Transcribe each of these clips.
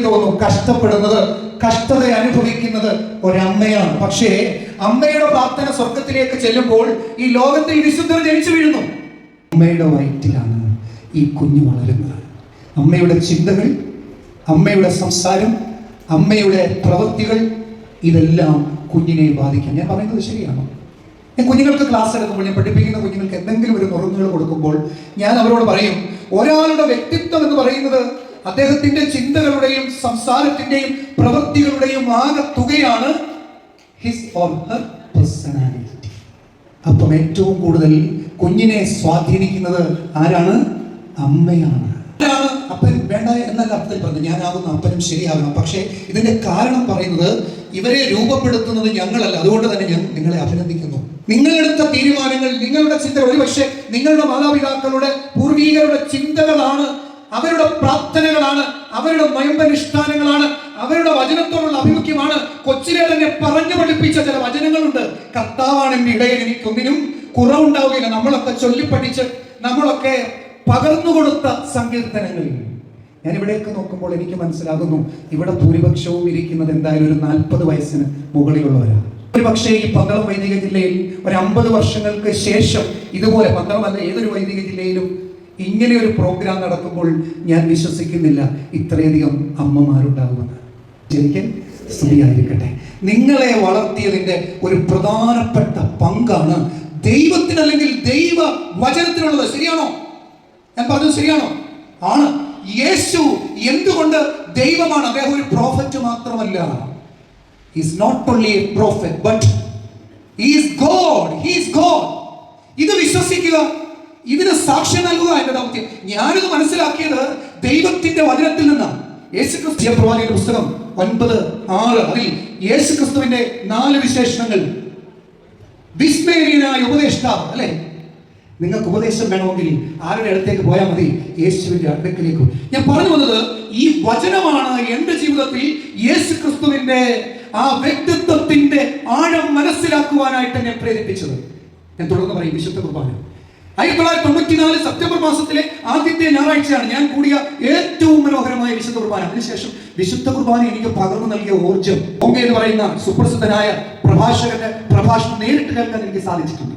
എനിക്ക് തോന്നുന്നു കഷ്ടപ്പെടുന്നത് കഷ്ടത അനുഭവിക്കുന്നത് ഒരമ്മയാണ്. പക്ഷേ അമ്മയുടെ പ്രാർത്ഥന സ്വർഗത്തിലേക്ക് ചെല്ലുമ്പോൾ ഈ ലോകത്തിൽ വിശുദ്ധർ ജനിച്ചു വീഴുന്നു. അമ്മയുടെ വയറ്റിലാണ് ഈ കുഞ്ഞു വളരുന്നത്. അമ്മയുടെ ചിന്തകൾ അമ്മയുടെ സംസാരം അമ്മയുടെ പ്രവൃത്തികൾ ഇതെല്ലാം കുഞ്ഞിനെ ബാധിക്കും. ഞാൻ പറയുന്നത് ശരിയാണോ? ഞാൻ കുഞ്ഞുങ്ങൾക്ക് ക്ലാസ് എടുക്കുമ്പോൾ ഞാൻ പഠിപ്പിക്കുന്ന കുഞ്ഞുങ്ങൾക്ക് എന്തെങ്കിലും ഒരു നുറുങ്ങുകൾ കൊടുക്കുമ്പോൾ ഞാൻ അവരോട് പറയും ഒരാളുടെ വ്യക്തിത്വം എന്ന് പറയുന്നത് അദ്ദേഹത്തിന്റെ ചിന്തകളുടെയും സംസാരത്തിന്റെയും പ്രവൃത്തികളുടെയും ആകെ തുകയാണ് ഹിസ് ഓർ ഹർ അപ്പം ഏറ്റവും കൂടുതൽ കുഞ്ഞിനെ സ്വാധീനിക്കുന്നത് ആരാണ്? അമ്മയാണ്. അപ്പൻ വേണ്ട എന്നല്ല അർത്ഥത്തിൽ പറഞ്ഞു ഞാനാകുന്ന അപ്പനും ശരിയാകണം പക്ഷേ ഇതിന്റെ കാരണം പറയുന്നത് ഇവരെ രൂപപ്പെടുത്തുന്നത് ഞങ്ങളല്ല. അതുകൊണ്ട് തന്നെ ഞാൻ നിങ്ങളെ അഭിനന്ദിക്കുന്നു. നിങ്ങളെടുത്ത തീരുമാനങ്ങൾ നിങ്ങളുടെ ചിന്തകൾ ഒരുപക്ഷെ നിങ്ങളുടെ മാതാപിതാക്കളുടെ പൂർവീകരുടെ ചിന്തകളാണ് അവരുടെ പ്രാർത്ഥനകളാണ് അവരുടെ നയമ്പനുഷ്ഠാനങ്ങളാണ് അവരുടെ വചനത്തോടുള്ള അഭിമുഖ്യമാണ് കൊച്ചിലെ തന്നെ പറഞ്ഞു പഠിപ്പിച്ച ചില വചനങ്ങളുണ്ട്. കർത്താവാണ് എന്റെ ഇടയിൽ എനിക്കൊന്നിനും കുറവുണ്ടാവുകയില്ല നമ്മളൊക്കെ ചൊല്ലിപ്പഠിച്ച് നമ്മളൊക്കെ പകർന്നു കൊടുത്ത സങ്കീർത്തനങ്ങളിൽ ഞാൻ ഇവിടേക്ക് നോക്കുമ്പോൾ എനിക്ക് മനസ്സിലാകുന്നു ഇവിടെ ഭൂരിപക്ഷവും ഇരിക്കുന്നത് എന്തായാലും ഒരു നാൽപ്പത് വയസ്സിന് മുകളിലുള്ളവരാണ് ഒരു പക്ഷേ ഈ പന്തളം വൈദിക ജില്ലയിൽ ഒരു അമ്പത് വർഷങ്ങൾക്ക് ശേഷം ഇതുപോലെ പന്തളം അല്ല ഏതൊരു വൈദിക ജില്ലയിലും ഇങ്ങനെ ഒരു പ്രോഗ്രാം നടക്കുമ്പോൾ ഞാൻ വിശ്വസിക്കുന്നില്ല. ഇത്രയധികം അമ്മമാരുണ്ടാകുമെന്ന് ശരിക്കും സ്തുതിയായിരിക്കട്ടെ നിങ്ങളെ വളർത്തിയതിന്റെ ഒരു പ്രധാനപ്പെട്ട പങ്കാണ് ദൈവത്തിന് അല്ലെങ്കിൽ ദൈവ വചനത്തിനുള്ളത്. ശരിയാണോ? ഞാൻ പറഞ്ഞത് ശരിയാണോ? ആണ്. യേശു എന്തുകൊണ്ട് ദൈവമാണ്? അദ്ദേഹം ഒരു പ്രോഫറ്റ് മാത്രമല്ല. Is not only a prophet but is god he's god ഇത് വിശ്വസിക്കുക ഇതിന് സാക്ഷ്യം നൽകുക എന്റെ ദൗത്യം ഞാനിത് മനസ്സിലാക്കിയത് ദൈവത്തിന്റെ വചനത്തിൽ നിന്നാണ്. യേശു ക്രിസ്തു പ്രവാചകന്റെ പുസ്തകം ഒൻപത് ആറ് അതിൽ യേശു ക്രിസ്തുവിന്റെ നാല് വിശേഷണങ്ങൾ. വിസ്മേരിയനായ ഉപദേഷ്ടാവ് അല്ലെ? നിങ്ങൾക്ക് ഉപദേശം വേണമെങ്കിൽ ആരുടെ അടുത്തേക്ക് പോയാൽ മതി? യേശുവിന്റെ അടുക്കലേക്ക്. ഞാൻ പറഞ്ഞു വന്നത് ഈ വചനമാണ് എന്റെ ജീവിതത്തിൽ യേശു ക്രിസ്തുവിന്റെ ആ വ്യക്തിത്വത്തിന്റെ ആഴം മനസ്സിലാക്കുവാനായിട്ട് എന്നെ പ്രേരിപ്പിച്ചത്. ഞാൻ തുടർന്ന് പറയും വിശുദ്ധ കുർബാന. ആയിരത്തി തൊള്ളായിരത്തി തൊണ്ണൂറ്റിനാല് സെപ്റ്റംബർ മാസത്തിലെ ആദ്യത്തെ ഞായറാഴ്ചയാണ് ഞാൻ കൂടിയ ഏറ്റവും മനോഹരമായ വിശുദ്ധ കുർബാന. അതിനുശേഷം വിശുദ്ധ കുർബാന എനിക്ക് പകർന്നു നൽകിയ ഊർജം ഓങ്ക എന്ന് പറയുന്ന സുപ്രസിദ്ധനായ പ്രഭാഷകന്റെ പ്രഭാഷണം നേരിട്ട് കേൾക്കാൻ എനിക്ക് സാധിച്ചിട്ടുണ്ട്.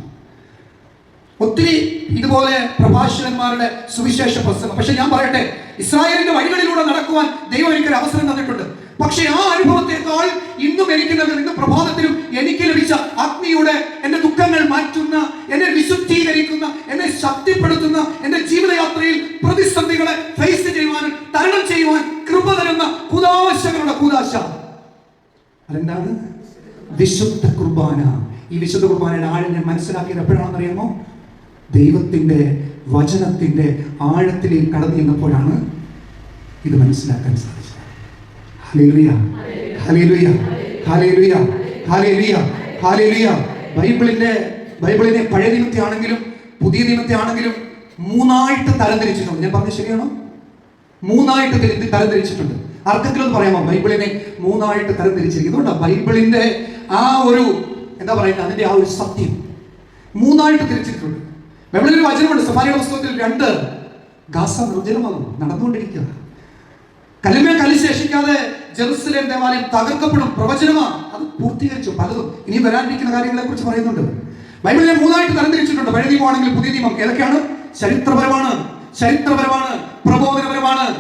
ഒത്തിരി ഇതുപോലെ പ്രഭാഷകന്മാരുടെ സുവിശേഷ പ്രസംഗം. പക്ഷെ ഞാൻ പറയട്ടെ ഇസ്രായേലിന്റെ വഴികളിലൂടെ നടക്കുവാൻ ദൈവം എനിക്കൊരു അവസരം തന്നിട്ടുണ്ട്. പക്ഷെ ആ അനുഭവത്തെക്കാൾ ഇന്നും എനിക്ക് ഇന്ന് പ്രഭാതത്തിലും എനിക്ക് ലഭിച്ച അഗ്നിയുടെ എന്റെ ദുഃഖങ്ങൾ മാറ്റുന്ന എന്നെ വിശുദ്ധീകരിക്കുന്ന എന്നെ ശക്തിപ്പെടുത്തുന്ന എന്റെ ജീവിതയാത്രയിൽ പ്രതിസന്ധികളെ ഫേസ് ചെയ്യുവാനും തരണം ചെയ്യുവാൻ കൃപ തരുന്ന കുതാശകളുടെ കുതാശ. അതെന്താണ്? വിശുദ്ധ കുർബാന. ഈ വിശുദ്ധ കുർബാനയുടെ ആഴം ഞാൻ മനസ്സിലാക്കിയത് എപ്പോഴാണെന്ന് അറിയാമോ? ദൈവത്തിന്റെ വചനത്തിന്റെ ആഴത്തിലേക്ക് കടന്നു ചെന്നപ്പോഴാണ് ഇത് മനസ്സിലാക്കാൻ സാധിച്ചത്. ബൈബിളിന്റെ ബൈബിളിനെ പഴയ നിയമത്തെ ആണെങ്കിലും പുതിയ നിയമത്തെ ആണെങ്കിലും മൂന്നായിട്ട് തരംതിരിച്ചിട്ടുണ്ട്. ഞാൻ പറഞ്ഞത് ശരിയാണോ? മൂന്നായിട്ട് തരംതിരിച്ചിട്ടുണ്ട്. അർത്ഥത്തിൽ ഒന്ന് പറയാമോ? ബൈബിളിനെ മൂന്നായിട്ട് തരംതിരിച്ചിരിക്കുന്നു. ബൈബിളിന്റെ ആ ഒരു എന്താ പറയുക അതിന്റെ ആ ഒരു സത്യം മൂന്നായിട്ട് തിരിച്ചിട്ടുണ്ട്. ബൈബിളിൽ ഒരു വചനമുണ്ട്. സഫാരിയുടെ പുസ്തകത്തിൽ രണ്ട് ഗാസ നിർജനമാകുന്നു നടന്നുകൊണ്ടിരിക്കുക കല്ലുമേ കല്ല് ശേഷിക്കാതെ ജെറുസലേം ദേവാലയം തകർക്കപ്പെടും പ്രവചനമാണ്. അത് പൂർത്തീകരിച്ചു. പലതും ഇനി വരാനിരിക്കുന്ന കാര്യങ്ങളെ കുറിച്ച് പറയുന്നുണ്ട്. ബൈബിളിനെ മൂന്നായിട്ട് തരംതിരിച്ചിട്ടുണ്ട്. പഴയ നിയമമാണെങ്കിൽ പുതിയ നിയമം. ഏതൊക്കെയാണ്? ചരിത്രപരമാണ്. ചരിത്രപരമാണ്. പ്രബോധനപരമാണ്.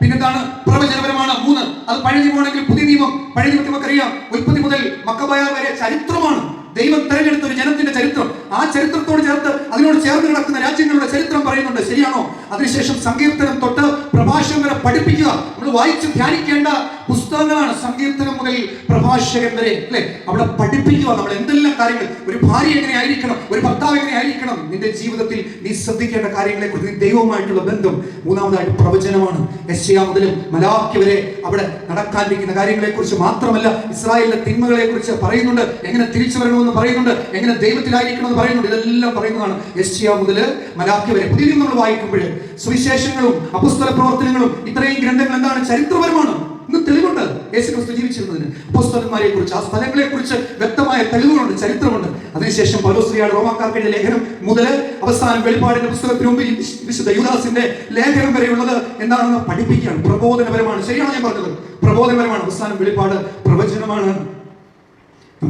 പിന്നെന്താണ്? പ്രവചനപരമാണ്. മൂന്ന്. അത് പഴയ നിയമമാണെങ്കിൽ പുതിയ നിയമം. പഴയ നിയമത്തിൽ നമുക്കറിയാം. ഉൽപ്പത്തി മുതൽ മക്കബയ വരെ ചരിത്രമാണ്. ദൈവം തെരഞ്ഞെടുത്ത ഒരു ജനത്തിന്റെ ചരിത്രം. ആ ചരിത്രത്തോട് ചേർത്ത് അതിനോട് ചേർന്ന് കിടക്കുന്ന രാജ്യങ്ങളുടെ ചരിത്രം പറയുന്നുണ്ട്. ശരിയാണോ? അതിനുശേഷം സങ്കീർത്തനം തൊട്ട് പ്രഭാഷണം വരെ പഠിപ്പിക്കുക. നമ്മൾ വായിച്ച് ധ്യാനിക്കേണ്ട പുസ്തകങ്ങളാണ് സങ്കീർത്തനം മുതൽ പ്രഭാഷകൻ വരെ അല്ലെ? അവിടെ പഠിപ്പിക്കുക നമ്മൾ എന്തെല്ലാം കാര്യങ്ങൾ? ഒരു ഭാര്യ എങ്ങനെ ആയിരിക്കണം? ഒരു ഭർത്താവ് എങ്ങനെ ആയിരിക്കണം? നിന്റെ ജീവിതത്തിൽ നീ ശ്രദ്ധിക്കേണ്ട കാര്യങ്ങളെ കുറിച്ച് ദൈവവുമായിട്ടുള്ള ബന്ധം മൂന്നാമതായിട്ട് പ്രവചനമാണ്. എസ്യാ മുതലും മലാഖി വരെ അവിടെ നടക്കാനിരിക്കുന്ന കാര്യങ്ങളെ കുറിച്ച് മാത്രമല്ല ഇസ്രായേലിന്റെ തിന്മകളെ കുറിച്ച് പറയുന്നുണ്ട്. എങ്ങനെ തിരിച്ചു വരണമെന്ന് പറയുന്നുണ്ട്. എങ്ങനെ ദൈവത്തിലായിരിക്കണമെന്ന് പറയുന്നുണ്ട്. ഇതെല്ലാം പറയുന്നതാണ് എസ്യാ മുതൽ മലാഖി വരെ. പുതിയ നമ്മൾ വായിക്കുമ്പോൾ സുവിശേഷങ്ങളും അപുസ്തല പ്രവർത്തനങ്ങളും ഇത്രയും ഗ്രന്ഥങ്ങൾ എന്താണ്? ചരിത്രപരമാണ്. ഇന്ന് തെളിവുണ്ട്. യേശു ക്രിസ്തു ജീവിച്ചിരുന്നതിന്. പുസ്തകന്മാരെ കുറിച്ച് ആ സ്ഥലങ്ങളെ കുറിച്ച് വ്യക്തമായ തെളിവുകളുണ്ട് ചരിത്രമുണ്ട്. അതിനുശേഷം പലോസ്ത്രീയാണ് റോമാക്കാർക്കെഴുതിയ ലേഖനം മുതൽ അവസാനം വെളിപ്പാടിന്റെ പുസ്തകത്തിന് മുമ്പ് വിശുദ്ധ യുദാസിന്റെ ലേഖനം വരെയുള്ളത് എന്താണെന്ന് പഠിപ്പിക്കുകയാണ്. പ്രബോധനപരമാണ്. ശരിയാണ് ഞാൻ പറഞ്ഞത്? പ്രബോധനപരമാണ്. അവസാനം വെളിപ്പാട് പ്രവചനമാണ്.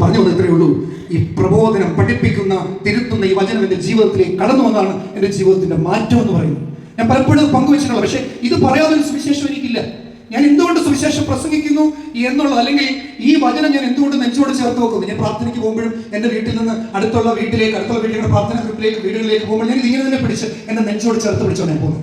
പറഞ്ഞു ഇത്രയേ ഉള്ളൂ. ഈ പ്രബോധനം പഠിപ്പിക്കുന്ന തിരുത്തുന്ന ഈ വചനം എന്റെ ജീവിതത്തിലേക്ക് കടന്നു വന്നതാണ് എന്റെ ജീവിതത്തിന്റെ മാറ്റം എന്ന് പറയുന്നത്. ഞാൻ പലപ്പോഴും പങ്കുവച്ചിട്ടുള്ളത് പക്ഷേ ഇത് പറയാതൊരു സുവിശേഷം എനിക്കില്ല. ഞാൻ എന്തുകൊണ്ട് സുവിശേഷം പ്രസംഗിക്കുന്നു എന്നുള്ളത്? അല്ലെങ്കിൽ ഈ വചനം ഞാൻ എന്തുകൊണ്ട് നെഞ്ചോട് ചേർത്ത് വെക്കുന്നു? ഞാൻ പ്രാർത്ഥനയ്ക്ക് പോകുമ്പോഴും എന്റെ വീട്ടിൽ നിന്ന് അടുത്തുള്ള വീട്ടിലേക്ക് അടുത്തുള്ള വീട്ടിലെ പ്രാർത്ഥന ഗ്രൂപ്പിലേക്ക് വീടുകളിലേക്ക് പോകുമ്പോൾ ഞാൻ ഇതിങ്ങനെ തന്നെ പിടിച്ച് എന്റെ നെഞ്ചോട് ചേർത്ത് പിടിച്ചോണ്ട് ഞാൻ പോകുന്നു.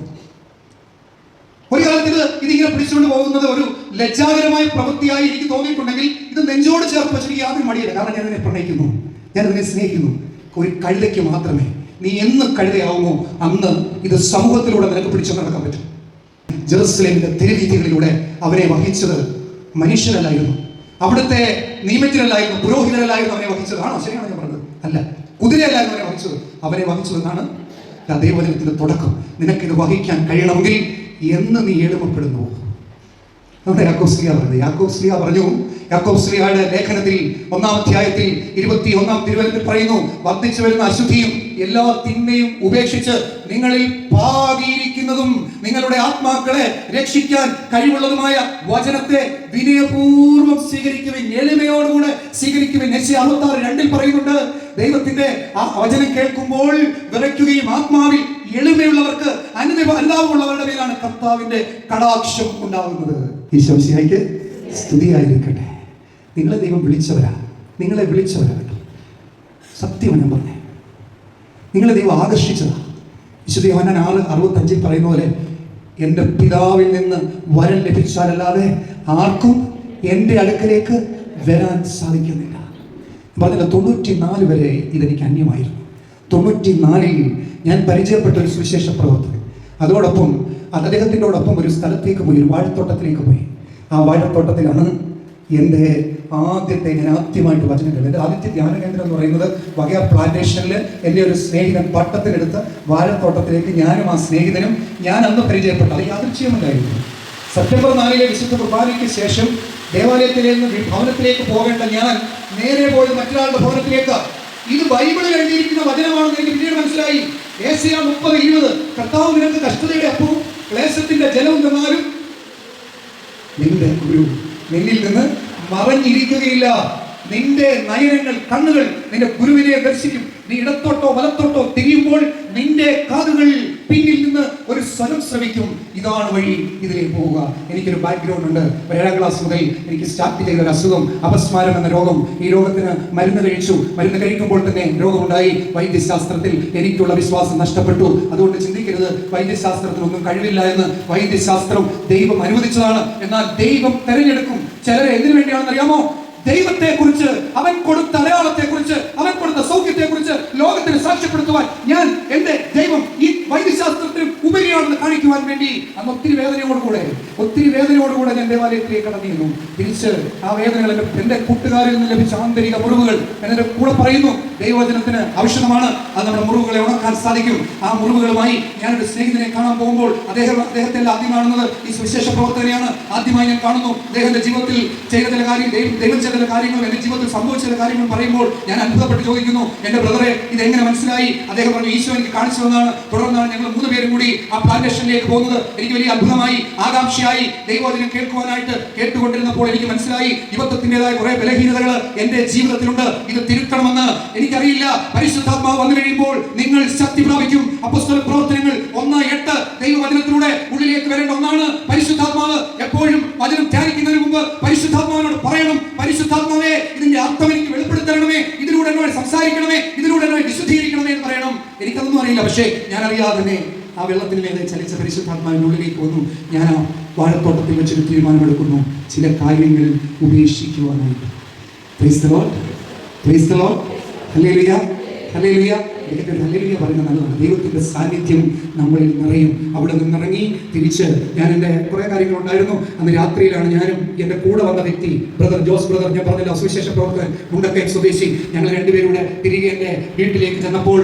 ഒരു കാലത്ത് ഇത് ഇതിങ്ങനെ പിടിച്ചുകൊണ്ട് പോകുന്നത് ഒരു ലജ്ജാകരമായ പ്രവൃത്തിയായി എനിക്ക് തോന്നിയിട്ടുണ്ടെങ്കിൽ ഇത് നെഞ്ചോട് ചേർത്ത് വെച്ചിട്ട് യാതൊരു മടിയില്ല. കാരണം ഞാൻ ഇതിനെ പ്രണയിക്കുന്നു. ഞാൻ ഇതിനെ സ്നേഹിക്കുന്നു. ഒരു കഴുതയ്ക്ക് മാത്രമേ നീ എന്ന് കഴുതയാവുമോ? അന്ന് ഇത് സമൂഹത്തിലൂടെ നിനക്ക് പിടിച്ചു നടക്കാൻ പറ്റും. ജെറുസലേമിന്റെ തിരുവീതികളിലൂടെ അവരെ വഹിച്ചത് മനുഷ്യരല്ലായിരുന്നു അവിടുത്തെ നിയമത്തിനല്ലായിരുന്നു പുരോഹിതരല്ലായിരുന്നു അവനെ വഹിച്ചത്. ആണോ? ശരിയാണോ ഞാൻ പറഞ്ഞത്. അല്ല കുതിരയല്ലായിരുന്നു അവനെ വഹിച്ചത്. അവനെ വഹിച്ചതെന്നാണ് ദൈവജനത്തിന്റെ തുടക്കം. നിനക്കിത് വഹിക്കാൻ കഴിയണമെങ്കിൽ എന്ന് നീ എളുപ്പപ്പെടുന്നു അവിടെ യാക്കോസ്ലിയ പറഞ്ഞത് യാക്കോസ്ലിയ പറഞ്ഞു യാക്കോസ്ലിയയുടെ ലേഖനത്തിൽ ഒന്നാം അധ്യായത്തിൽ ഇരുപത്തി ഒന്നാം തിരുവനന്തപുരത്തിൽ പറയുന്നു വർദ്ധിച്ചു വരുന്ന അശുദ്ധിയും എല്ലാ തിന്മയും ഉപേക്ഷിച്ച് നിങ്ങളിൽ പാകിയിരിക്കുന്നതും നിങ്ങളുടെ ആത്മാക്കളെ രക്ഷിക്കാൻ കഴിവുള്ളതുമായ വചനത്തെ വിനയപൂർവം സ്വീകരിക്കുവിൻ. എളിമയോടുകൂടെ സ്വീകരിക്കുവിൻ. എസ് അറുപത്താറ് രണ്ടിൽ പറയുന്നുണ്ട് ദൈവത്തിന്റെ ആ വചനം കേൾക്കുമ്പോൾ വിറയ്ക്കുകയും ആത്മാവിൽ എളിമയുള്ളവർക്ക് അനുദൈവ അനുതാപമുള്ളവരുടെ മേലാണ് കർത്താവിന്റെ കടാക്ഷം ഉണ്ടാകുന്നത്. ഈശോശിയായിക്ക് സ്തുതിയായിരിക്കട്ടെ. നിങ്ങളെ ദൈവം വിളിച്ചവരാണ്. നിങ്ങളെ വിളിച്ചവരാണ് കേട്ടോ. സത്യം ഞാൻ പറഞ്ഞേ. നിങ്ങളെ ദൈവം ആകർഷിച്ചതാണ് വിശുദ്ധ യോഹന്നാൻ ആറ് അറുപത്തഞ്ചിൽ പറയുന്ന പോലെ എന്റെ പിതാവിൽ നിന്ന് വരം ലഭിച്ചാലല്ലാതെ ആർക്കും എന്റെ അടുക്കലേക്ക് വരാൻ സാധിക്കുന്നില്ല. പറഞ്ഞില്ല തൊണ്ണൂറ്റി നാല് വരെ ഇതെനിക്ക് അന്യമായിരുന്നു. തൊണ്ണൂറ്റി നാലിൽ ഞാൻ പരിചയപ്പെട്ട ഒരു സുവിശേഷ പ്രവർത്തകൻ. അതോടൊപ്പം അദ്ദേഹത്തിന്റെ ഒരു സ്ഥലത്തേക്ക് പോയി ഒരു വാഴത്തോട്ടത്തിലേക്ക് പോയി. ആ വാഴത്തോട്ടത്തിലാണ് എന്റെ ആദ്യത്തെ ഞാൻ ആദ്യമായിട്ട് വചനം കേട്ടത് എന്റെ ആദ്യത്തെ ധ്യാന കേന്ദ്രം എന്ന് പറയുന്നത് വകയാർ പ്ലാന്റേഷനിൽ എന്റെ ഒരു സ്നേഹിതൻ പട്ടത്തിലെടുത്ത് വാഴത്തോട്ടത്തിലേക്ക് ഞാനും ആ സ്നേഹിതനും ഞാൻ അന്ന് പരിചയപ്പെട്ടു. അത് യാദൃച്ഛ്യമല്ലായിരുന്നു സെപ്റ്റംബർ നാലിലെ വിശുദ്ധ കുർബാനയ്ക്ക് ശേഷം ദേവാലയത്തിലേക്ക് ഭവനത്തിലേക്ക് പോകേണ്ട ഞാൻ നേരെ പോയത് മറ്റൊരാളുടെ ഭവനത്തിലേക്ക്. ഇത് ബൈബിളിൽ എഴുതിയിരിക്കുന്ന വചനമാണെന്ന് എനിക്ക് പിന്നീട് മനസ്സിലായി. ഏഷ്യ മുപ്പത് ഇരുപത്. കർത്താവ് നിനക്ക് കഷ്ടതയുടെ അപ്പവും ക്ലേശത്തിന്റെ ജലവും തന്നാലും നിന്റെ ഗുരു നിന്നിൽ നിന്ന് മറഞ്ഞിരിക്കുകയില്ല. നിന്റെ നയനങ്ങൾ കണ്ണുകൾ നിന്റെ ഗുരുവിനെ ദർശിക്കും. നീ ഇടത്തോട്ടോ വലത്തോട്ടോ തിരിയുമ്പോൾ നിന്റെ കാതുകൾ പിന്നിൽ നിന്ന് ഒരു സ്വരം ശ്രമിക്കും ഇതാണ് വഴി ഇതിലേക്ക് പോവുക. എനിക്കൊരു ബാക്ക്ഗ്രൗണ്ട് ഉണ്ട്. ഏഴാം ക്ലാസ് മുതൽ എനിക്ക് സ്റ്റാർട്ട് ചെയ്ത ഒരു അസുഖം അപസ്മാരം എന്ന രോഗം. ഈ രോഗത്തിന് മരുന്ന് കഴിച്ചു. മരുന്ന് കഴിക്കുമ്പോൾ തന്നെ രോഗമുണ്ടായി. വൈദ്യശാസ്ത്രത്തിൽ എനിക്കുള്ള വിശ്വാസം നഷ്ടപ്പെട്ടു. അതുകൊണ്ട് ചിന്തിക്കരുത്. വൈദ്യശാസ്ത്രത്തിനൊന്നും കഴിവില്ല എന്ന്. വൈദ്യശാസ്ത്രം ദൈവം അനുവദിച്ചതാണ്. എന്നാൽ ദൈവം തെരഞ്ഞെടുക്കും. ചിലരെ എന്തിനു വേണ്ടിയാണെന്ന് അറിയാമോ ദൈവത്തെ കുറിച്ച് അവൻ കൊടുത്ത അടയാളത്തെ കുറിച്ച് അവൻ കൊടുത്ത സൗഖ്യത്തെ കുറിച്ച് ലോകത്തിന് സാക്ഷ്യപ്പെടുത്തുവാൻ ഞാൻ എന്റെ ദൈവം ഈ വൈദ്യശാസ്ത്രത്തിനും ഉപരിയാണെന്ന് കാണിക്കുവാൻ വേണ്ടി അന്ന് ഒത്തിരി വേദനയോടുകൂടെ ഒത്തിരി വേദനയോടുകൂടെ ഞാൻ ദേവാലയത്തിലേക്ക് കടന്നിരുന്നു. തിരിച്ച് ആ വേദനകൾ എന്റെ കൂട്ടുകാരിൽ നിന്ന് ലഭിച്ച ആന്തരിക മുറിവുകൾ എന്നെ കൂടെ പറയുന്നു ദൈവവചനത്തിന് ആവശ്യമാണ്. അത് നമ്മുടെ മുറിവുകളെ ഉണക്കാൻ സാധിക്കും. ആ മുറിവുകളുമായി ഞാനൊരു സ്നേഹിതനെ കാണാൻ പോകുമ്പോൾ അദ്ദേഹം അദ്ദേഹത്തെ ആദ്യം കാണുന്നത് ഈ സുവിശേഷ പ്രവർത്തകനെയാണ്. ആദ്യമായി ഞാൻ കാണുന്നു അദ്ദേഹത്തിന്റെ ജീവിതത്തിൽ ചെയ്ത ചില കാര്യം ദൈവം ചെയ്ത ചില കാര്യങ്ങൾ എന്റെ ജീവിതത്തിൽ സംഭവിച്ച ചില കാര്യങ്ങൾ പറയുമ്പോൾ ഞാൻ അത്ഭുതപ്പെട്ട് ചോദിക്കുന്നു എന്റെ ബ്രദറെ ഇത് എങ്ങനെ മനസ്സിലായി? അദ്ദേഹം പറഞ്ഞു ഈശോ എനിക്ക് കാണിച്ചു തന്നാണ് തുടർന്നാണ് ഞങ്ങൾ മൂന്ന് പേരും കൂടി ആ പ്ലാന്റേഷനിലേക്ക് പോകുന്നത്. എനിക്ക് വലിയ അത്ഭുതമായി ആകാംക്ഷയായി ദൈവവചനം കേൾക്കുവാനായിട്ട് കേട്ടുകൊണ്ടിരുന്നപ്പോൾ എനിക്ക് മനസ്സിലായി യുവത്വത്തിന്റെതായ കുറെ ബലഹീനതകൾ എന്റെ ജീവിതത്തിലുണ്ട്. ഇത് തിരുത്തണമെന്ന് എനിക്കറിയില്ല. പരിശുദ്ധാത്മാവ് വന്നു കഴിയുമ്പോൾ നിങ്ങൾ ശക്തി പ്രാപിക്കും. അപ്പോസ്തല പ്രവർത്തനങ്ങൾ ഒന്ന് എട്ട് ദൈവവചനത്തിലൂടെ ഉള്ളിലേക്ക് വരേണ്ട ഒന്നാണ് പരിശുദ്ധാത്മാവ്. എപ്പോഴും വചനം ധ്യാനിക്കുന്നതിന് മുമ്പ് പരിശുദ്ധാത്മാവിനോട് പറയണം. പരിശുദ്ധാത്മാവേ ഇതിന്റെ അർത്ഥം എനിക്ക് വെളിപ്പെടുത്തരണമേ ഇതിലൂടെ എന്നോട് സംസാരിക്കണമേ ഇതിലൂടെ എന്നോട് വിശുദ്ധീകരിക്കണമേ എന്ന് പറയണം. എനിക്കതൊന്നും അറിയില്ല പക്ഷേ ഞാൻ അറിയാതെ തന്നെ ആ വെള്ളത്തിൽ നിന്ന് ചലിച്ച പരിശുദ്ധാത്മാവിന്റെ ഉള്ളിലേക്ക് വന്നു ഞാൻ ആ വാഴത്തോട്ടത്തിൽ വെച്ചൊരു തീരുമാനമെടുക്കുന്നു. ചില കാര്യങ്ങൾ ഉപേക്ഷിക്കുവാനായിട്ട്. Praise നല്ല പറയുന്ന നല്ലതാണ് ദൈവത്തിന്റെ സാന്നിധ്യം നമ്മളിൽ നിറയും. അവിടെ നിന്ന് ഇറങ്ങി തിരിച്ച് ഞാൻ എന്റെ കുറേ കാര്യങ്ങളുണ്ടായിരുന്നു അന്ന് രാത്രിയിലാണ് ഞാനും എന്റെ കൂടെ വന്ന വ്യക്തി ബ്രദർ ജോസ് ബ്രദർ ഞാൻ പറഞ്ഞില്ല അസോസിയേഷൻ പ്രവർത്തകൻ മുണ്ടക്കയം സ്വദേശി. ഞങ്ങൾ രണ്ടുപേരും കൂടെ തിരികെ എന്റെ വീട്ടിലേക്ക് ചെന്നപ്പോൾ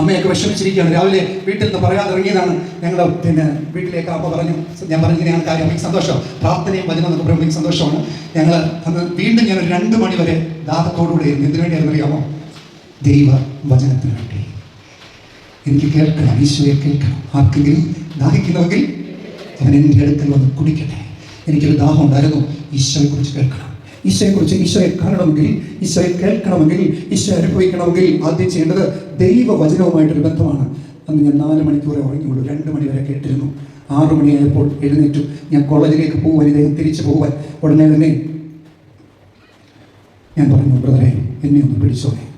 അമ്മയൊക്കെ വിഷമിച്ചിരിക്കുകയാണ്. രാവിലെ വീട്ടിൽ നിന്ന് പറയാതെ ഇറങ്ങിയതാണ്. ഞങ്ങൾ പിന്നെ വീട്ടിലേക്ക് അപ്പ പറഞ്ഞു ഞാൻ പറഞ്ഞു ഇങ്ങനെയാണ് കാര്യം. എനിക്ക് സന്തോഷം. പ്രാർത്ഥനയും വചനം എന്നൊക്കെ പറയുമ്പോൾ എനിക്ക് സന്തോഷമാണ്. ഞങ്ങൾ അന്ന് വീണ്ടും ഞാൻ രണ്ട് മണി വരെ ദാഹത്തോടുകൂടെ എന്തിനു വേണ്ടിയായിരുന്നു അറിയാമോ ദൈവ വചനത്തിന് വേണ്ടി എനിക്ക് കേൾക്കണം ഈശോയെ കേൾക്കണം. ആർക്കെങ്കിലും ദാഹിക്കുന്നുവെങ്കിൽ അവൻ എന്റെ അടുക്കൽ വന്ന് കുടിക്കട്ടെ. എനിക്കൊരു ദാഹം ഉണ്ടായിരുന്നു. ഈശോയെ കുറിച്ച് കേൾക്കണം. ഈശോയെ കുറിച്ച് ഈശോയെ കാണണമെങ്കിൽ ഈശോയെ കേൾക്കണമെങ്കിൽ ഈശോ അനുഭവിക്കണമെങ്കിൽ ആദ്യം ചെയ്യേണ്ടത് ദൈവവചനവുമായിട്ടൊരു ബന്ധമാണ്. അന്ന് ഞാൻ നാല് മണിക്കൂറേ ഉറങ്ങിയുള്ളൂ. രണ്ട് മണി വരെ കേട്ടിരുന്നു. ആറു മണിയായപ്പോൾ എഴുന്നേറ്റു. ഞാൻ കോളേജിലേക്ക് പോകുവാൻ ഇദ്ദേഹം തിരിച്ചു പോകുവാൻ ഉടനെ തന്നെ ഞാൻ പറഞ്ഞു ബ്രദറെ എന്നെ ഒന്ന് പിടിച്ചോളെ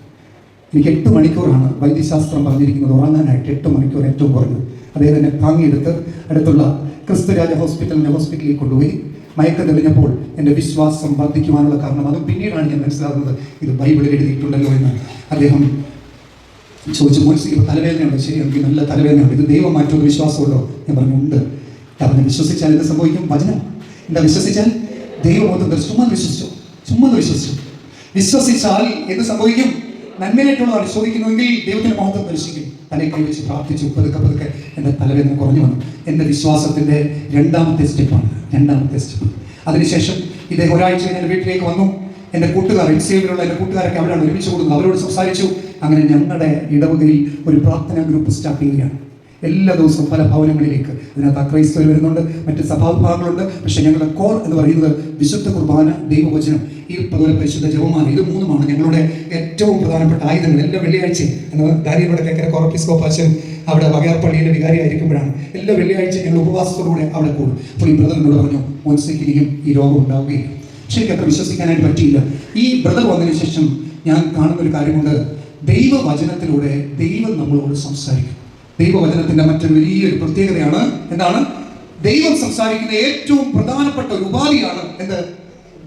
എനിക്ക് എട്ട് മണിക്കൂറാണ് വൈദ്യശാസ്ത്രം പറഞ്ഞിരിക്കുന്നത് ഉറങ്ങാനായിട്ട് എട്ട് മണിക്കൂർ ഏറ്റവും കുറഞ്ഞു അദ്ദേഹം എന്നെ താങ്ങിയെടുത്ത് അടുത്തുള്ള ക്രിസ്തുരാജ ഹോസ്പിറ്റലിന്റെ ഹോസ്പിറ്റലിൽ കൊണ്ടുപോയി. മയക്കം തെളിഞ്ഞപ്പോൾ എന്റെ വിശ്വാസം വർദ്ധിക്കുവാനുള്ള കാരണം അതും പിന്നീടാണ് ഞാൻ മനസ്സിലാകുന്നത്. ഇത് ബൈബിളിൽ എഴുതിയിട്ടുണ്ടല്ലോ എന്ന്. അദ്ദേഹം ചോദിച്ചു മോൻസി ഇപ്പോൾ തലവേദനയുണ്ട് ശരി എനിക്ക് നല്ല തലവേദനയുണ്ട് ഇത് ദൈവം മാറ്റൊരു വിശ്വാസമുണ്ടോ? ഞാൻ പറഞ്ഞു ഉണ്ട്. കാരണം വിശ്വസിച്ചാൽ എന്ത് സംഭവിക്കും? വചനം. എന്താ വിശ്വസിച്ചാൽ? ദൈവം ഒന്ന് ചുമ്മാ വിശ്വസിച്ചു ചുമ്മാ വിശ്വസിച്ചു. വിശ്വസിച്ചാൽ എന്ത് സംഭവിക്കും? നന്മയായിട്ടുള്ളതാണ് പരിശോധിക്കുന്നുവെങ്കിൽ ദൈവത്തിന് മഹത്വം ദർശിക്കും തന്നെ കൈവച്ച് പ്രാർത്ഥിച്ചു പതുക്കെ പതുക്കെ എന്റെ തലവേദന കുറഞ്ഞു വന്നു. എന്റെ വിശ്വാസത്തിന്റെ രണ്ടാമത്തെ സ്റ്റെപ്പാണ്. രണ്ടാമത്തെ സ്റ്റെപ്പ്. അതിനുശേഷം ഇദ്ദേഹം ഒരാഴ്ച ഞാൻ വീട്ടിലേക്ക് വന്നു. എന്റെ കൂട്ടുകാർ എൻസിയിലുള്ള എന്റെ കൂട്ടുകാരൊക്കെ അവിടെയാണ് ഒരുമിച്ച് കൂടുന്നത്. അവരോട് സംസാരിച്ചു. അങ്ങനെ ഞങ്ങളുടെ ഇടവകയിൽ ഒരു പ്രാർത്ഥനാ ഗ്രൂപ്പ് സ്റ്റാർട്ട് ചെയ്യുകയാണ്. എല്ലാ ദിവസവും പല ഭവനങ്ങളിലേക്ക് അതിനകത്ത് അക്രൈസ്തവർ വരുന്നുണ്ട്. മറ്റ് സഭാവിഭാഗങ്ങളുണ്ട്. പക്ഷേ ഞങ്ങളുടെ കോർ എന്ന് പറയുന്നത് വിശുദ്ധ കുർബാന ദൈവവചനം ഈ അതുപോലെ പരിശുദ്ധ ജപമാണ് ഇത് മൂന്നുമാണ് ഞങ്ങളുടെ ഏറ്റവും പ്രധാനപ്പെട്ട ആയുധങ്ങൾ. എല്ലാ വെള്ളിയാഴ്ചയും എന്ന് ദാരിയുടെ കേക്കര കോറപ്പിസ്കോപ്പാച്ചൻ അവിടെ വകയാർപ്പള്ളിയിലെ വികാരി ആയിരിക്കുമ്പോഴാണ്. എല്ലാ വെള്ളിയാഴ്ചയും ഞങ്ങൾ ഉപവാസത്തോടുകൂടെ അവിടെ കൂടും. അപ്പോൾ ഈ ബ്രദർ എന്നോട് പറഞ്ഞു മോൻസിക്ക് ഇനിയും ഈ രോഗം ഉണ്ടാവുകയില്ല. പക്ഷേ എനിക്ക് അത്ര വിശ്വസിക്കാനായിട്ട് പറ്റിയില്ല. ഈ ബ്രദർ വന്നതിന് ശേഷം ഞാൻ കാണുന്ന ഒരു കാര്യമുണ്ട്. ദൈവവചനത്തിലൂടെ ദൈവം നമ്മളോട് സംസാരിക്കും. ദൈവവചനത്തിന്റെ മറ്റൊരു വലിയൊരു പ്രത്യേകതയാണ് എന്താണ്? ദൈവം സംസാരിക്കുന്ന ഏറ്റവും പ്രധാനപ്പെട്ട ഒരു ഉപാധിയാണ് എന്ത്?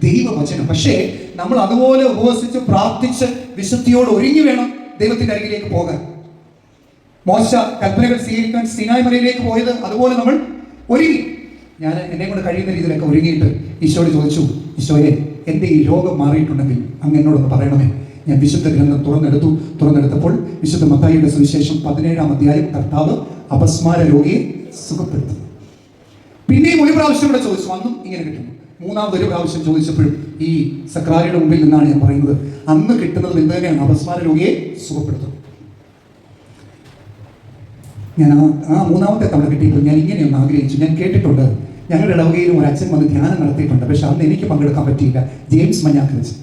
ദൈവവചനം. പക്ഷേ നമ്മൾ അതുപോലെ ഉപവസിച്ച് പ്രാർത്ഥിച്ച് വിശുദ്ധിയോട് ഒരുങ്ങി വേണം ദൈവത്തിന്റെ അരികിലേക്ക് പോകാൻ. മോശ കൽപ്പനകൾ സ്വീകരിക്കാൻ സിനായ് മലയിലേക്ക് പോയത് അതുപോലെ നമ്മൾ ഒരുങ്ങി. ഞാൻ എന്നെ കൊണ്ട് കഴിയുന്ന രീതിയിലൊക്കെ ഒരുങ്ങിയിട്ട് ഈശോയോട് ചോദിച്ചു ഈശോയെ എന്റെ ഈ രോഗം മാറിയിട്ടുണ്ടെങ്കിൽ അങ്ങ് എന്നോടൊന്ന് പറയണമേ? ഞാൻ വിശുദ്ധ ഗ്രന്ഥം തുറന്നെടുത്തു. തുറന്നെടുത്തപ്പോൾ വിശുദ്ധ മത്തായിയുടെ സുവിശേഷം പതിനേഴാം അധ്യായം കർത്താവ് അപസ്മാര രോഗിയെ സുഖപ്പെടുത്തുന്നു പിന്നെയും ഒരു പ്രാവശ്യം കൂടെ ചോദിച്ചു. അന്നും ഇങ്ങനെ കിട്ടുന്നു. മൂന്നാമത് ഒരു പ്രാവശ്യം ചോദിച്ചപ്പോഴും ഈ സക്രാരിയുടെ മുമ്പിൽ നിന്നാണ് ഞാൻ പറയുന്നത്. അന്ന് കിട്ടുന്നത് എന്ത് തന്നെയാണ്? അപസ്മാര രോഗിയെ സുഖപ്പെടുത്തും ഞാൻ ആ ആ മൂന്നാമത്തെ തവണ കിട്ടിയപ്പോൾ ഞാൻ ഇങ്ങനെയൊന്ന് ആഗ്രഹിച്ചു. ഞാൻ കേട്ടിട്ടുണ്ട്. ഞങ്ങളുടെ ഇടവകയിലും ഒരു അച്ഛൻ വന്ന് ധ്യാനം നടത്തിയിട്ടുണ്ട്. പക്ഷെ അന്ന് എനിക്ക് പങ്കെടുക്കാൻ പറ്റിയില്ല. ജെയിംസ് മഞ്ഞാക്ക് വെച്ച്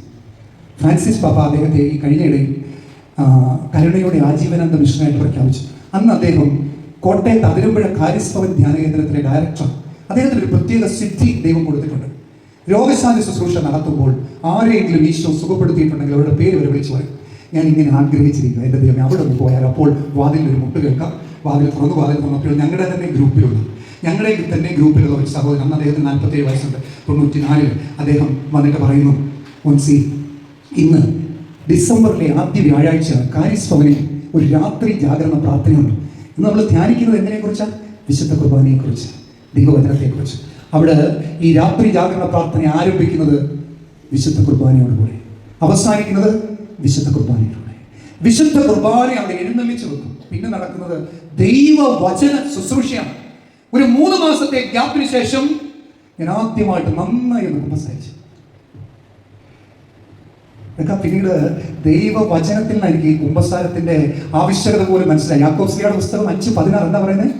ഫ്രാൻസിസ് പാപ്പ അദ്ദേഹത്തെ ഈ കഴിഞ്ഞയിടയിൽ കരുണയുടെ ആജീവനാന്ത മിഷനായിട്ട് പ്രഖ്യാപിച്ചു. അന്ന് അദ്ദേഹം കോട്ടയത്ത് അതിരമ്പുഴ കാര്യസ്ഥവൻ ധ്യാന കേന്ദ്രത്തിലെ ഡയറക്ടർ അദ്ദേഹത്തിന് ഒരു പ്രത്യേക സിദ്ധി ദൈവം കൊടുത്തിട്ടുണ്ട്. രോഗശാന്തി ശുശ്രൂഷ നടത്തുമ്പോൾ ആരെയെങ്കിലും ഈശോ സുഖപ്പെടുത്തിയിട്ടുണ്ടെങ്കിൽ അവരുടെ പേര് വരെ വിളിച്ചു പറയും. ഞാൻ ഇങ്ങനെ ആഗ്രഹിച്ചിരിക്കുന്നു എന്റെ ദൈവം അവിടെ ഒന്ന് പോയാൽ അപ്പോൾ വാതിൽ ഒരു മുട്ട് കേൾക്കാം. വാതിൽ തുറന്നു വാതിൽ തുറന്നപ്പോൾ ഞങ്ങളുടെ തന്നെ ഗ്രൂപ്പിലുള്ള ഞങ്ങളുടെ തന്നെ ഗ്രൂപ്പിലുള്ള ഒരു സഹോദരൻ അന്ന് അദ്ദേഹത്തിന് നാൽപ്പത്തേഴ് വയസ്സുണ്ട്. തൊണ്ണൂറ്റി നാലിൽ അദ്ദേഹം വന്നിട്ട് പറയുന്നു ഒൻസി ഇന്ന് ഡിസംബറിലെ ആദ്യ വ്യാഴാഴ്ച കാരിസ് ഭവനിൽ ഒരു രാത്രി ജാഗരണ പ്രാർത്ഥനയുണ്ട്. ഇന്ന് നമ്മൾ ധ്യാനിക്കുന്നത് എന്തിനെക്കുറിച്ചാണ് വിശുദ്ധ കുർബാനയെക്കുറിച്ച് ദൈവവചനത്തെക്കുറിച്ച്. അവിടെ ഈ രാത്രി ജാഗരണ പ്രാർത്ഥന ആരംഭിക്കുന്നത് വിശുദ്ധ കുർബാനയോടുകൂടെ അവസാനിക്കുന്നത് വിശുദ്ധ കുർബാനയിലൂടെ. വിശുദ്ധ കുർബാന അവിടെ എഴുന്നള്ളിച്ചു വെക്കും. പിന്നെ നടക്കുന്നത് ദൈവവചന ശുശ്രൂഷയാണ്. ഒരു മൂന്ന് മാസത്തെ ഗ്യാപ്പിന് ശേഷം ഞാൻ ആദ്യമായിട്ട് നന്നായി ഒന്ന് കുമ്പസാരിച്ചു. ഇതൊക്കെ പിന്നീട് ദൈവവചനത്തിൽ നിന്ന് എനിക്ക് കുംഭസാരത്തിന്റെ ആവശ്യകത പോലും മനസ്സിലായി. യാക്കോബ് സ്ത്രീയുടെ പുസ്തകം അഞ്ച് പതിനാറ് എന്താ പറയുന്നത്?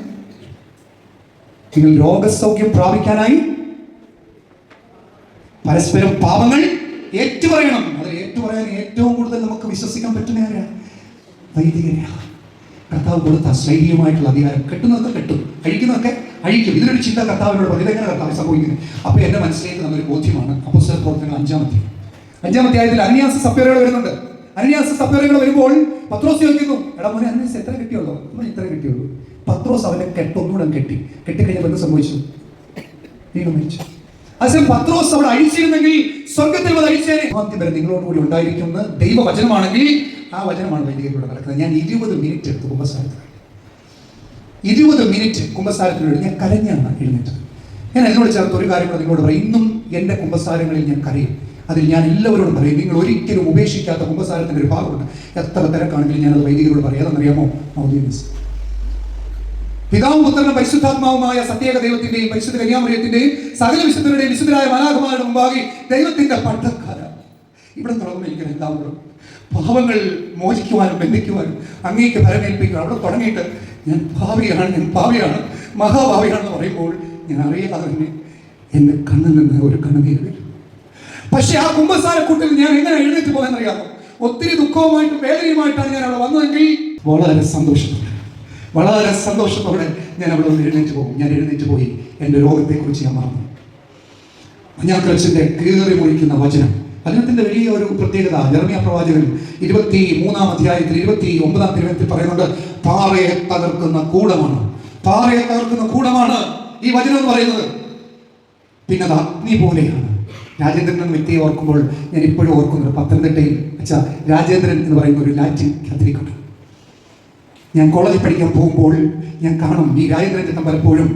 നിങ്ങൾ രോഗസൗഖ്യം പ്രാപിക്കാനായി പരസ്പരം പാപങ്ങൾ ഏറ്റുപറയണം. അത് ഏറ്റുപറയാൻ ഏറ്റവും കൂടുതൽ നമുക്ക് വിശ്വസിക്കാൻ പറ്റുന്ന ആരാണ് വൈദികനെയാണ് കർത്താവ് കൊടുത്ത ശൈലിയുമായിട്ടുള്ള അധികാരം കെട്ടുന്നതൊക്കെ കെട്ടും. കഴിക്കുന്നതൊക്കെ അഴിക്കും. ഇതിനൊരു ചിന്ത കർത്താവിനോട് ഇതെങ്ങനെ കർത്താവ് സംഭവിക്കുന്നത്? അപ്പൊ എന്റെ മനസ്സിലേക്ക് നല്ലൊരു ബോധ്യമാണ്. അപ്പോസ്തല പ്രവർത്തനങ്ങൾ അഞ്ചാമത്തെ അഞ്ചാമത്തെ അധ്യായത്തിൽ അന്യാസ സപ്പേറുകൾ വരുന്നുണ്ട്. അന്യാസ സപ്പേറുകൾ വരുമ്പോൾ പത്രോസ് ചോദിക്കുന്നു എടാ മോനെ അന്യാസ് എത്ര കിട്ടിയുള്ളൂ? നമ്മൾ ഇത്ര കിട്ടിയുള്ളൂ. പത്രോസ് അവനെ കെട്ടൊന്നുകൂടെ കെട്ടി. കെട്ടിക്കഴിഞ്ഞപ്പോൾ എന്ത് സംഭവിച്ചു? വീണ്ടും മരിച്ചു. അച്ഛൻ പത്രോസ് അവിടെ അഴിച്ചിരുന്നെങ്കിൽ സ്വർഗത്തിൽ അത് അഴിച്ചേനെ വരെ വരെ നിങ്ങളോടുകൂടി ഉണ്ടായിരിക്കുന്ന ദൈവവചനമാണെങ്കിൽ ആ വചനമാണ് വൈദികയിലൂടെ നടക്കുന്നത്. ഞാൻ ഇരുപത് മിനിറ്റ് എടുത്തു കുമ്പസാരത്തിന് ഇരുപത് മിനിറ്റ് കുമ്പസാരത്തിനോട് ഞാൻ കരഞ്ഞാണ് എഴുന്നേറ്റത്. ഞാൻ എന്നോട് ചേർത്ത് ഒരു കാര്യം കൂടെ നിങ്ങളോട് പറയും. ഇന്നും എന്റെ കുമ്പസാരങ്ങളിൽ ഞാൻ കരയും. അതിൽ ഞാൻ എല്ലാവരോടും പറയും നിങ്ങൾ ഒരിക്കലും ഉപേക്ഷിക്കാത്ത കുമ്പസാരത്തിന്റെ ഒരു ഭാഗമുണ്ട്. എത്ര തിരക്കാണെങ്കിലും ഞാനത് വൈദികരോട് പറയാതെന്നറിയാമോ മൗദീനസ് പിതാവും പുത്രനും പരിശുദ്ധാത്മാവുമായ സത്യേക ദൈവത്തിന്റെയും പരിശുദ്ധ കന്യാമറിയത്തിന്റെയും സകല വിശുദ്ധരുടെയും വിശുദ്ധരായ മനാകുമാരുടെ മുമ്പാകെ ദൈവത്തിന്റെ പട്ടക്കാര ഇവിടെ തുടങ്ങുന്ന എല്ലാവരും പാവങ്ങൾ മോചിക്കുവാനും ബന്ധിക്കുവാനും അങ്ങേക്ക് ഫലമേൽപ്പിക്കുവാനും അവിടെ തുടങ്ങിയിട്ട് ഞാൻ ഭാവിയാണ് ഞാൻ ഭാവിയാണ് മഹാഭാവിയാണെന്ന് പറയുമ്പോൾ ഞാൻ അറിയാതെ തന്നെ എന്റെ കണ്ണിൽ നിന്ന് ഒരു കണ്ണുനീർ വരും പക്ഷെ ആ കുമ്പസാര കൂട്ടിൽ ഞാൻ എങ്ങനെ എഴുന്നേറ്റ് പോകാനറിയാമോ ഒത്തിരി ദുഃഖവുമായിട്ടും വേദനയുമായിട്ടാണ് ഞാൻ അവിടെ വന്നതെങ്കിൽ വളരെ സന്തോഷത്തോടെ വളരെ സന്തോഷത്തോടെ ഞാൻ അവിടെ നിന്ന് എഴുന്നേറ്റ് പോകും. ഞാൻ എഴുന്നേറ്റ് പോയി എന്റെ രോഗത്തെക്കുറിച്ച് ഞാൻ മറന്നു. മഞ്ഞാക്കളച്ചിന്റെ കീറി മുറിക്കുന്ന വചനം അദ്ദേഹത്തിന്റെ വലിയ ഒരു പ്രത്യേകത ജർമ്മിയ പ്രവാചകൻ ഇരുപത്തി മൂന്നാം അധ്യായത്തിൽ ഇരുപത്തി ഒമ്പതാം തിരുവനന്തപുരത്തിൽ പറയുന്നുണ്ട് പാറയെ തകർക്കുന്ന കൂടമാണ്. പാറയെ തകർക്കുന്ന കൂടമാണ് ഈ വചനം എന്ന് പറയുന്നത്. പിന്നെ അത് അഗ്നി പോലെയാണ് രാജേന്ദ്രൻ വ്യക്തിയെ ഓർക്കുമ്പോൾ ഞാൻ ഇപ്പോഴും ഓർക്കുന്നത് പത്തനംതിട്ടയിൽ അച്ഛാ രാജേന്ദ്രൻ എന്ന് പറയുന്ന ഒരു ലാറ്റിൻ കത്തലിക്കുണ്ട്. ഞാൻ കോളേജിൽ പഠിക്കാൻ പോകുമ്പോൾ ഞാൻ കാണും ഈ രാജേന്ദ്രൻ ചേട്ടൻ പലപ്പോഴും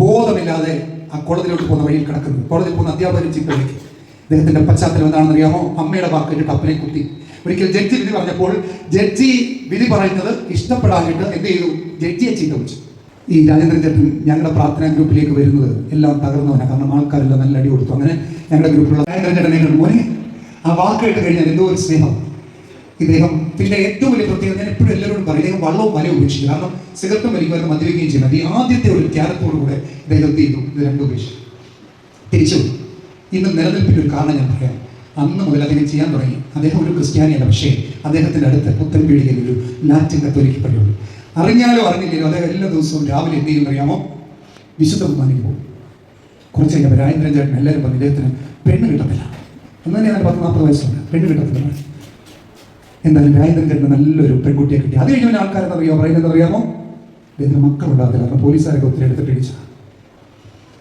ബോധമില്ലാതെ ആ കോളേജിലോട്ട് പോകുന്ന വഴിയിൽ കിടക്കുന്നത് കോളേജിൽ പോകുന്ന അധ്യാപകരും ചിന്തയിലേക്ക് അദ്ദേഹത്തിന്റെ പശ്ചാത്തലം എന്താണെന്ന് അറിയാമോ അമ്മയുടെ വാക്ക് വാക്കിട്ട് അപ്പനെ കുത്തി. ഒരിക്കൽ ജഡ്ജി വിധി പറഞ്ഞപ്പോൾ ജഡ്ജി വിധി പറയുന്നത് ഇഷ്ടപ്പെടാനായിട്ട് എന്ത് ചെയ്തു? ജഡ്ജിയെ ചീത്ത വിളിച്ചു. ഈ രാജേന്ദ്രൻ ചേട്ടൻ ഞങ്ങളുടെ പ്രാർത്ഥനാ ഗ്രൂപ്പിലേക്ക് വരുന്നത് എല്ലാം തകർന്നവനാണ് കാരണം ആൾക്കാരെല്ലാം നല്ല അടി കൊടുത്തു. അങ്ങനെ ഞങ്ങളുടെ ഗ്രൂപ്പിലുള്ള രാജേന്ദ്രൻ നിങ്ങൾ മോനെ ആ വാക്ക് കഴിഞ്ഞാൽ എന്തോ ഒരു സ്നേഹം. ഇദ്ദേഹം പിന്നെ ഏറ്റവും വലിയ പ്രത്യേകത ഞാൻ എപ്പോഴും എല്ലാവരോടും പറയും ഇദ്ദേഹം വള്ളവും വലയും ഉപേക്ഷിച്ചു കാരണം സിഗരറ്റും വലിക്കുവാനും മദ്യപിക്കുകയും ചെയ്യുന്നത്. ഈ ആദ്യത്തെ ഒരു ത്യാഗത്തോടുകൂടെ ഇദ്ദേഹം എത്തി ഇത് രണ്ടും ഉപേക്ഷിച്ചു. തിരിച്ചു ഇന്ന് നിലനിൽപ്പിന്റെ ഒരു കാരണം ഞാൻ പറയാം. അന്ന് മുതൽ അദ്ദേഹം ചെയ്യാൻ തുടങ്ങി. അദ്ദേഹം ഒരു ക്രിസ്ത്യാനിയല്ല പക്ഷേ അദ്ദേഹത്തിന്റെ അടുത്ത് പുത്തൻ പീഡികയിൽ ഒരു ലാറ്റിൻ കത്തോലിക്ക് പള്ളിയുണ്ട്. അറിഞ്ഞാലോ അറിഞ്ഞില്ലല്ലോ. അദ്ദേഹം എല്ലാ ദിവസവും രാവിലെ എന്ത് ചെയ്യും അറിയാമോ വിശുദ്ധ കുർബാനയ്ക്ക് പോകും. കുറച്ച് കഴിഞ്ഞപ്പോൾ രാജേന്ദ്രൻ ചേട്ടൻ എല്ലാവരും പറഞ്ഞു ഇദ്ദേഹത്തിന് പെണ്ണ് കിട്ടത്തില്ല. എന്ന് തന്നെ ഞാൻ പത്ത് നാൽപ്പത് വയസ്സുണ്ട്. പെണ്ണ് കിട്ടത്തില്ല. എന്തായാലും രാജേന്ദ്രൻ ചേട്ടന് നല്ലൊരു പെൺകുട്ടിയെ കിട്ടി. അത് കഴിഞ്ഞ ആൾക്കാരെന്ന് അറിയാമോ പറയുന്നത് അറിയാമോ ഇദ്ദേഹത്തിന് മക്കളുണ്ടാകത്തില്ല കാരണം പോലീസുകാരൊക്കെ ഒത്തിരി എടുത്തിട്ട് പിടിച്ച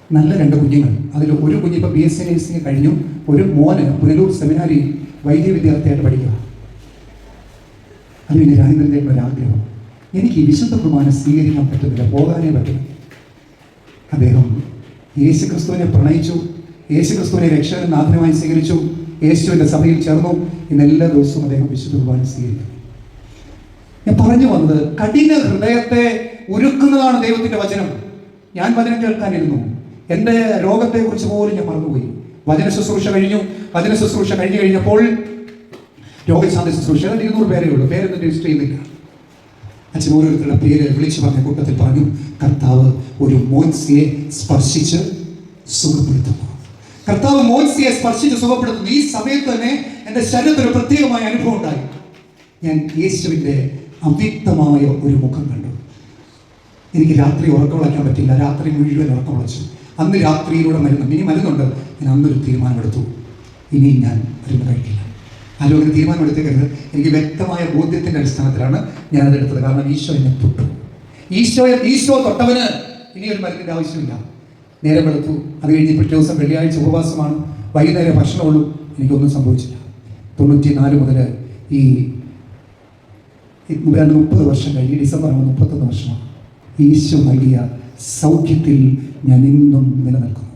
നല്ല രണ്ട് കുഞ്ഞുങ്ങൾ. അതിൽ ഒരു കുഞ്ഞ് ഇപ്പോൾ ബി എസ് സി നഴ്സിംഗ് കഴിഞ്ഞു. ഒരു മോന് പുനലൂർ സെമിനാരി വൈദ്യ വിദ്യാർത്ഥിയായിട്ട് പഠിക്കുക അത് പിന്നെ രാജേന്ദ്രന്റെ ഒരു ആഗ്രഹം എനിക്ക് വിശുദ്ധ കുർബാന സ്വീകരിക്കാൻ പറ്റുന്നില്ല പോകാനേ പറ്റില്ല അദ്ദേഹം യേശു ക്രിസ്തുവിനെ പ്രണയിച്ചു യേശു ക്രിസ്തുവിനെ രക്ഷകൻ നാഥനുമായി സ്വീകരിച്ചു യേശുവിന്റെ സഭയിൽ ചേർന്നു ഇന്ന് എല്ലാ ദിവസവും അദ്ദേഹം വിശുദ്ധ കുർബാന സ്വീകരിക്കും. ഞാൻ പറഞ്ഞു വന്നത് കഠിന ഹൃദയത്തെ ഒരുക്കുന്നതാണ് ദൈവത്തിന്റെ വചനം. ഞാൻ വചനം കേൾക്കാനിരുന്നു. എന്റെ രോഗത്തെക്കുറിച്ച് പോലും ഞാൻ മറന്നുപോയി. വചന ശുശ്രൂഷ കഴിഞ്ഞു. വചന ശുശ്രൂഷ കഴിഞ്ഞു കഴിഞ്ഞപ്പോൾ രോഗശാന്തി ശുശ്രൂഷ ഇരുന്നൂറ് പേരേ ഉള്ളൂ. പേരൊന്നും രജിസ്റ്റർ ചെയ്യുന്നില്ല. അച്ഛൻ ഓരോരുത്തരുടെ പേര് വിളിച്ചു പറഞ്ഞ കൂട്ടത്തിൽ പറഞ്ഞു കർത്താവ് ഒരു മോൻസിയെ സ്പർശിച്ച് സുഖപ്പെടുത്തുന്നു. കർത്താവ് മോൻസിയെ സ്പർശിച്ച് സുഖപ്പെടുത്തുന്നു. ഈ സമയത്ത് തന്നെ എന്റെ ശരീരത്തിൽ ഒരു പ്രത്യേകമായ അനുഭവം ഉണ്ടായി. ഞാൻ യേശുവിന്റെ അവ്യക്തമായ ഒരു മുഖം കണ്ടു. എനിക്ക് രാത്രി ഉറക്കം വിളയ്ക്കാൻ പറ്റില്ല. രാത്രി മുഴുവൻ ഉറക്കം വിളച്ചു. അന്ന് രാത്രിയിലൂടെ മരുന്ന് ഇനി മരുന്നുണ്ട്. ഞാൻ അന്നൊരു തീരുമാനമെടുത്തു. ഇനി ഞാൻ മരുന്ന് കഴിക്കില്ല. ആരോഗ്യ തീരുമാനമെടുത്തേക്കരുത് എനിക്ക് വ്യക്തമായ ബോധ്യത്തിന്റെ അടിസ്ഥാനത്തിലാണ് ഞാൻ അതെടുത്തത് കാരണം ഈശോ എന്നെ തൊട്ടു. ഈശോ ഈശോ തൊട്ടവന് ഇനി ഒരു മരുന്നിന്റെ ആവശ്യമില്ല. നേരം വെളുത്തു. അത് കഴിഞ്ഞ് പിറ്റേ ദിവസം വെള്ളിയാഴ്ച ഉപവാസമാണ്. വൈകുന്നേരം ഭക്ഷണമുള്ളൂ. എനിക്കൊന്നും സംഭവിച്ചില്ല. തൊണ്ണൂറ്റി നാല് മുതൽ ഈ ഏതാണ്ട് മുപ്പത് വർഷം കഴിഞ്ഞ് ഡിസംബർ മുപ്പത്തൊന്ന് വർഷമാണ്. ഈശോ നൽകിയ സൗഖ്യത്തിൽ ഞാൻ ഇന്നും നിലനിൽക്കുന്നു.